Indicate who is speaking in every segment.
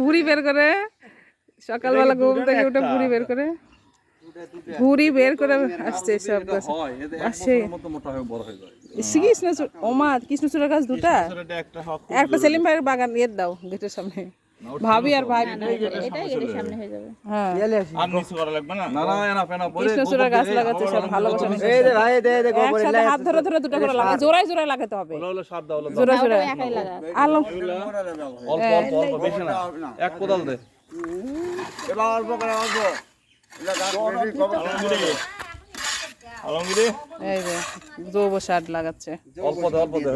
Speaker 1: ভুড়ি বের করে। সকালবেলা ঘুম থেকে উঠে ভুড়ি বের করে। ভুড়ি বের করে আসছে সব গাছ। আসছে। কৃষ্ণচূড় ওমা কৃষ্ণচূড়ার গাছ দুটা?
Speaker 2: একটা
Speaker 1: সেলিম ভাইয়ের বাগান ইয়ের দাও গেটের সামনে। ভাবি আর ভাই
Speaker 3: এটাই সামনে হয়ে যাবে।
Speaker 1: হ্যাঁ।
Speaker 2: আর নিচু করা লাগবে না?
Speaker 4: না না এনা পেনা পরে
Speaker 1: কৃষ্ণচূড়ার গাছ লাগাচ্ছে সব ভালোবাসা
Speaker 5: এই রে ভাই দে দে গোবর
Speaker 1: একসাথে হাত ধরে ধরে দুটো করে লাগা জোড়ায় জোড়ায় লাগাতে হবে।
Speaker 4: হলো হলো সার দাও হলো দাও।
Speaker 1: জোড়ায় জোড়ায়
Speaker 3: একাই লাগা
Speaker 1: আলম
Speaker 4: অল্প অল্প অল্প বেশি না। এক কোদাল দে।
Speaker 5: এবার অল্প করে অল্প। এটা গাছ বেশি গোবর
Speaker 2: আলমগীরে?
Speaker 1: এই যে জৈব সার লাগাচ্ছে।
Speaker 4: অল্প দে অল্প দে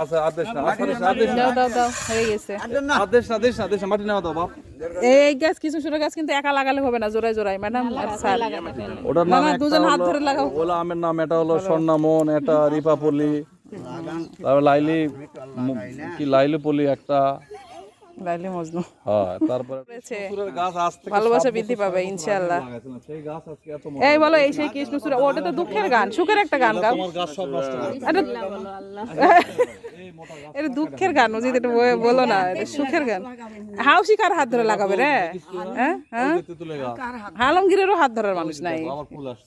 Speaker 4: আচ্ছা আদেশ না আদেশ না।
Speaker 1: দাও দাও দাও হয়ে গেছে।
Speaker 4: আদেশ না। আদেশ না আদেশ মাটি নেওয়া দাও বাপ।
Speaker 1: এই গাছ কৃষ্ণচূড়া গাছ কিন্তু একা লাগালে হবে না জোড়ায় জোড়ায়। ম্যাডাম আর স্যার
Speaker 4: ওটার নাম
Speaker 1: না দুজন হাত ধরে লাগাও।
Speaker 4: ওলা আমের নাম এটা হলো স্বর্ণামন এটা রিপাপলি। তারপর লাইলি কি লাইলি পলি একটা।
Speaker 1: লাইলি মজনু।
Speaker 4: হ্যাঁ তারপরে কৃষ্ণচূড়ার গাছ আজ থেকে
Speaker 1: ভালোবাসা বৃদ্ধি পাবে ইনশাআল্লাহ।
Speaker 4: সেই গাছ আজকে এত
Speaker 1: এই বলো এই সেই কৃষ্ণচূড়া ওটা তো দুঃখের গান সুখের একটা গান গাও।
Speaker 4: তোমার গাছ সব নষ্ট করে
Speaker 1: এটা এটা দুঃখের গান উচিত এটা বলে- না এটা সুখের গান। হাউসি কার হাত ধরে লাগাবে রে। হ্যাঁ হ্যাঁ। আলমগীরেরও হাত ধরার মানুষ নাই।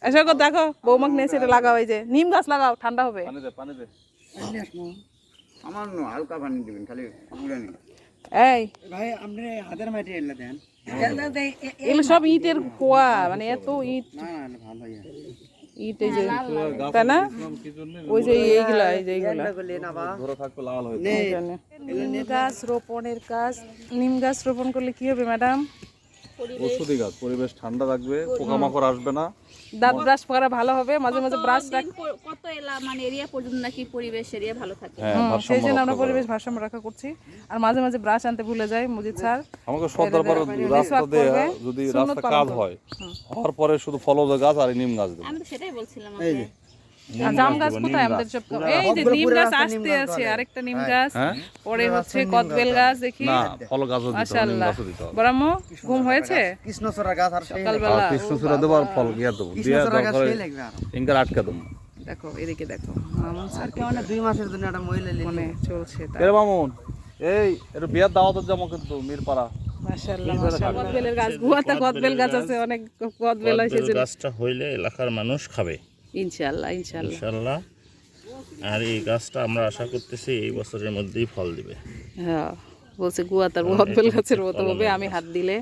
Speaker 1: এসব দেখো বৌমাক নিয়ে সেটা লাগাও এই যে নিম গাছ লাগাও ঠান্ডা হবে।
Speaker 4: পানি দে পানি দে।
Speaker 5: আমার হালকা পানি দিবেন খালি
Speaker 1: এই।
Speaker 5: ভাই আপনি হাতের মাটি এলে দেন।
Speaker 1: এগুলো সব ইটের খোয়া মানে এত ইট।
Speaker 5: ইয়া।
Speaker 1: ইট এই যে তাই না? ওই যে এইগুলা এই যে এইগুলা।
Speaker 4: ধরে থাকবে লাল
Speaker 1: এই জন্য। নিম গাছ রোপণের কাজ নিম গাছ রোপণ করলে কি হবে ম্যাডাম?
Speaker 4: ঔষধি গাছ পরিবেশ ঠান্ডা রাখবে পোকামাকড় আসবে না।
Speaker 1: দাঁত ব্রাশ করা ভালো হবে মাঝে মাঝে ব্রাশ রাখ
Speaker 3: কত এলা মানে এরিয়া পর্যন্ত নাকি পরিবেশ এরিয়া ভালো থাকে?
Speaker 4: হ্যাঁ
Speaker 1: সেই জন্য আমরা পরিবেশ ভারসাম্য রক্ষা করছি। আর মাঝে মাঝে ব্রাশ আনতে ভুলে যাই মুজিদ স্যার।
Speaker 4: আমাকে সর্দার পাড়ার রাস্তা দিয়ে যদি রাস্তা কাজ হয় হওয়ার পরে শুধু ফলজ গাছ আর নিম গাছ দেবে।
Speaker 3: আমি তো সেটাই বলছিলাম আপনাকে।
Speaker 1: জাম গাছ কোথায়? আমাদের সব এই যে নিম গাছ আসতে আছে আরেকটা নিম গাছ।
Speaker 4: হ্যাঁ?
Speaker 1: পরে হচ্ছে কদবেল গাছ। দেখি।
Speaker 4: না ফল গাছও দিতে
Speaker 1: মাশাআল্লাহ। ঘুম হয়েছে?
Speaker 5: কৃষ্ণচূড়া গাছ আর
Speaker 1: সকালবেলা
Speaker 4: কৃষ্ণচূড়া দেবো আর ফল গিয়া দেবো।
Speaker 5: কৃষ্ণচূড়া গাছ সেই লাগবে
Speaker 4: ইনকার আটকে দেবো।
Speaker 1: দেখো এদিকে দেখো। মামুন স্যার
Speaker 5: কেমন দুই মাসের জন্য একটা মহিলা
Speaker 1: মনে চলছে তাই
Speaker 4: এরে মামুন এই একটু বিয়ার দাওয়াতের যাব কিন্তু মিরপাড়া।
Speaker 1: কদবেলের গাছ গুয়াতে কদবেল গাছ আছে অনেক কদবেল হয়েছে
Speaker 2: গাছটা হইলে এলাকার মানুষ খাবে।
Speaker 1: ইনশাআল্লাহ ইনশাআল্লাহ।
Speaker 2: ইনশাল্লাহ আর এই গাছটা আমরা আশা করতেছি এই বছরের মধ্যেই ফল দিবে।
Speaker 1: হ্যাঁ বলছে গুয়াতার কদবেল গাছের মতো হবে আমি হাত দিলে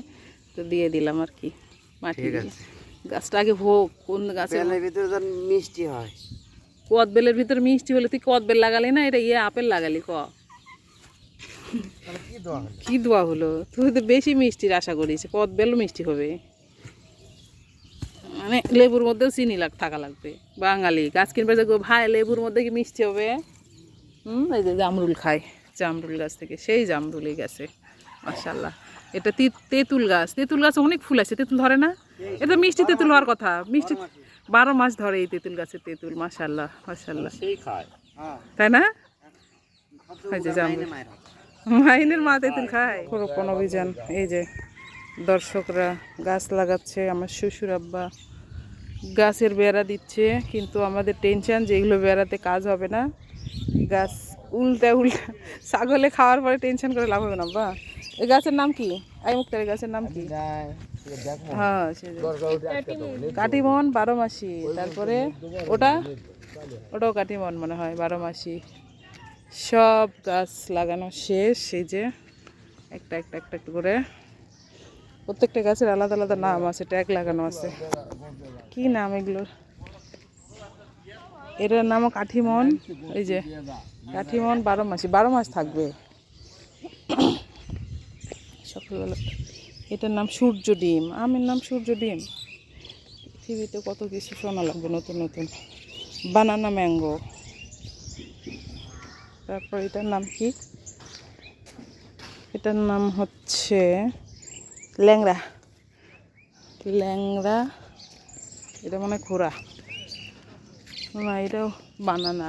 Speaker 1: তো দিয়ে দিলাম আর কি মাটি গাছটা আগে হোক কোন গাছে
Speaker 5: তেলের ভিতরে যেন মিষ্টি হয়।
Speaker 1: কদবেলের ভিতরে মিষ্টি হলে তুই কদবেল লাগালি না এটা ইয়ে আপেল লাগালি ক? কি দোয়া হলো? তুই তো বেশি মিষ্টির আশা করিস কদবেলও মিষ্টি হবে। মানে লেবুর মধ্যেও চিনি লাগ থাকা লাগবে। বাঙালি গাছ কিনবে যে গো, ভাই লেবুর মধ্যে কি মিষ্টি হবে? হুম এই যে জামরুল খায় জামরুল গাছ থেকে সেই জামরুলই গাছে মাশাল্লাহ এটা তেঁতুল গাছ তেঁতুল গাছে অনেক ফুল আছে তেঁতুল ধরে না? এটা মিষ্টি তেঁতুল হওয়ার কথা মিষ্টি বারো মাস। ধরে এই তেঁতুল গাছের তেঁতুল মাশাল্লাহ মাশাল্লাহ
Speaker 2: সেই
Speaker 1: তাই না? এই যে জামরুল। মাইনের মা তেঁতুল খায়। রোপণ অভিযান এই যে দর্শকরা গাছ লাগাচ্ছে আমার শ্বশুর আব্বা গাছের বেড়া দিচ্ছে, কিন্তু আমাদের টেনশন যে এগুলো বেড়াতে কাজ হবে না। গাছ উল্টা উল্টা, ছাগলে খাওয়ার পরে টেনশন করে লাভ হবে না বা এই গাছের নাম কি? আই মুক্তার গাছের নাম কি? হ্যাঁ কাটিমন বারো মাসি তারপরে ওটা? ওটাও কাটিমন মনে হয় বারো মাসি সব গাছ লাগানো শেষ, এই যে একটা একটা একটা করে। প্রত্যেকটা গাছের আলাদা আলাদা নাম আছে, ট্যাগ লাগানো আছে। কি নাম এগুলোর? এটার নামও কাঠিমন, এই যে কাঠিমন বারো মাসি, বারো মাস থাকবে। সকালবেলা। এটার নাম সূর্য ডিম। আমের নাম সূর্য ডিম। পৃথিবীতে কত কিছু শোনা লাগবে নতুন নতুন। Banana mango. তারপর এটার নাম কি? এটার নাম হচ্ছে ল্যাংড়া। ল্যাংড়া এটা মানে খোরা না, এটাও বানানা।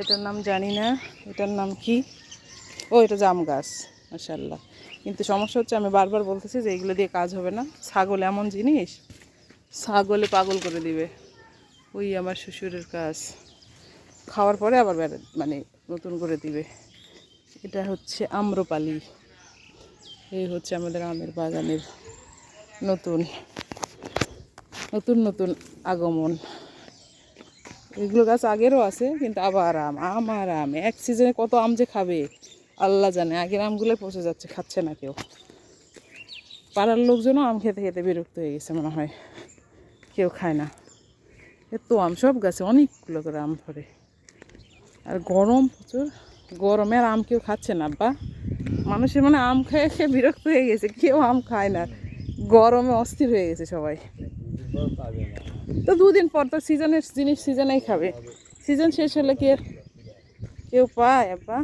Speaker 1: এটার নাম জানি না। এটার নাম কি? ও, এটা জাম গাছ মাসাল্লাহ কিন্তু সমস্যা হচ্ছে আমি বারবার বলতেছি যে এগুলো দিয়ে কাজ হবে না। ছাগল এমন জিনিস, ছাগলে পাগল করে দিবে। ওই আমার শ্বশুরের কাজ। খাওয়ার পরে আবার মানে নতুন করে দিবে। এটা হচ্ছে আম্রপালি। এই হচ্ছে আমাদের আমের বাগানের নতুন নতুন নতুন আগমন। এগুলো গাছ আগেরও আছে, কিন্তু আবার আম আম আর আম। এক সিজনে কত আম যে খাবে, আল্লাহ জানে। আগের আমগুলো পচে যাচ্ছে, খাচ্ছে না কেউ। পাড়ার লোকজনও আম খেতে খেতে বিরক্ত হয়ে গেছে মনে হয়। কেউ খায় না। এত আম, সব গাছে অনেকগুলো করে আম ধরে। আর গরম প্রচুর। গরমে আর আম কেউ খাচ্ছে না বা মানুষের মানে আম খেয়ে খেয়ে বিরক্ত হয়ে গেছে, কেউ আম খায় না। গরমে অস্থির হয়ে গেছে সবাই। তো দুদিন পর তো সিজনের জিনিস সিজনেই খাবে। সিজন শেষ হলে কি কেউ পায়, আব্বা?